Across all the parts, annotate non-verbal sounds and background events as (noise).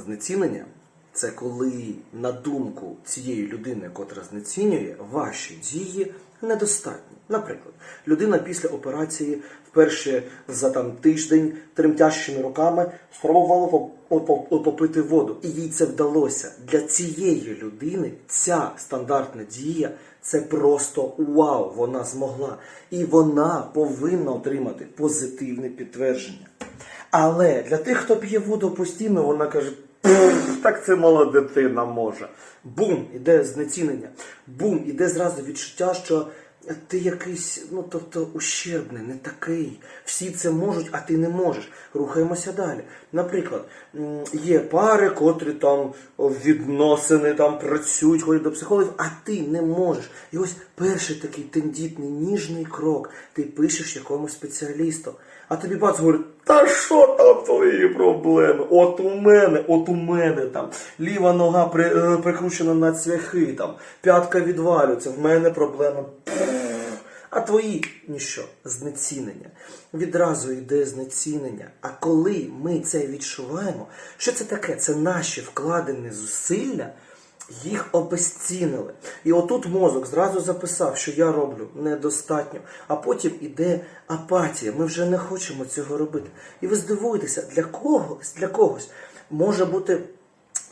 Знецінення це коли, на думку цієї людини, котра знецінює, ваші дії недостатні. Наприклад, людина після операції вперше за там тиждень тремтящими руками спробувала поп- поп- попити воду, і їй це вдалося. Для цієї людини ця стандартна дія це просто вау, вона змогла. І вона повинна отримати позитивне підтвердження. Але для тих, хто п'є воду постійно, вона каже, «Пф, (clears throat) так це мала дитина може. Бум, іде знецінення. Бум, іде зразу відчуття, що ти якийсь, ну тобто ущербний, не такий. Всі це можуть, а ти не можеш. Рухаємося далі. Наприклад, є пари, котрі там відносини там працюють, ходять до психологів, а ти не можеш. І ось перший такий тендітний, ніжний крок. Ти пишеш якомусь спеціалісту. А тобі бац говорить, та що там твої проблеми? От у мене, от у мене там ліва нога при, е, прикручена на цвяхи, там, п'ятка відвалюється, в мене проблема. А твої ніщо, знецінення. Відразу йде знецінення. А коли ми це відчуваємо, що це таке? Це наші вкладені зусилля, їх обезцінили. І отут мозок зразу записав, що я роблю недостатньо, а потім іде апатія. Ми вже не хочемо цього робити. І ви здивуєтеся, для когось, для когось може бути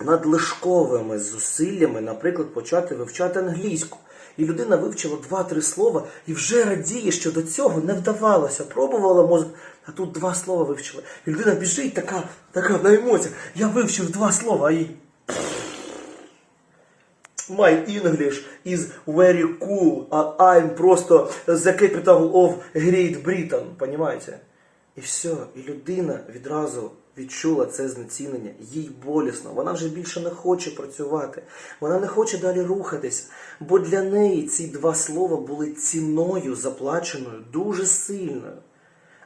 надлишковими зусиллями, наприклад, почати вивчати англійську. І людина вивчила два-три слова і вже радіє, що до цього не вдавалося. Пробувала мозок, а тут два слова вивчила. І людина біжить така, така на емоціях. Я вивчив два слова, а My English is very cool, а I'm просто the capital of Great Britain, понимаете? І все, і людина відразу відчула це знецінення, їй болісно, вона вже більше не хоче працювати, вона не хоче далі рухатись, бо для неї ці два слова були ціною заплаченою дуже сильною.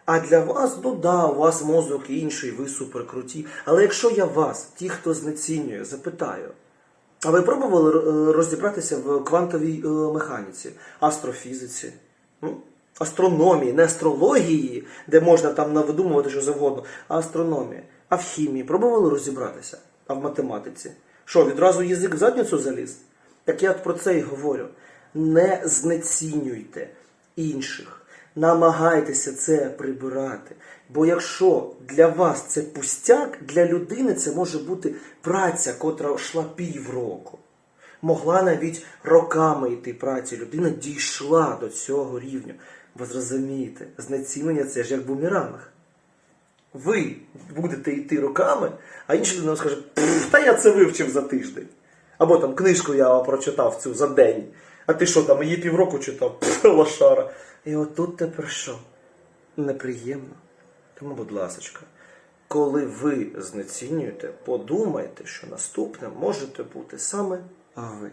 А для вас, ну да, у вас мозок інший, ви суперкруті. Але якщо я вас, ті, хто знецінює, запитаю, а ви пробували е, розібратися в квантовій е, механіці, астрофізиці, м? Астрономії, не астрології, де можна там навидумувати що завгодно, а астрономії, а в хімії пробували розібратися, а в математиці. Що, відразу язик в задницю заліз? Так я про це і говорю. Не знецінюйте інших. Намагайтеся це прибирати. Бо якщо для вас це пустяк, для людини це може бути праця, котра йшла півроку. Могла навіть роками йти праця. Людина дійшла до цього рівня. Ви зрозумієте, знецінення це ж як бумеранг. Ви будете йти роками, а інша людина скаже, «Пф, та я це вивчив за тиждень. Або там книжку я прочитав цю за день. А ти що там, її півроку читав? Пф, лошара. І отут тепер що? Неприємно. Тому, будь ласочка, коли ви знецінюєте, подумайте, що наступним можете бути саме ви.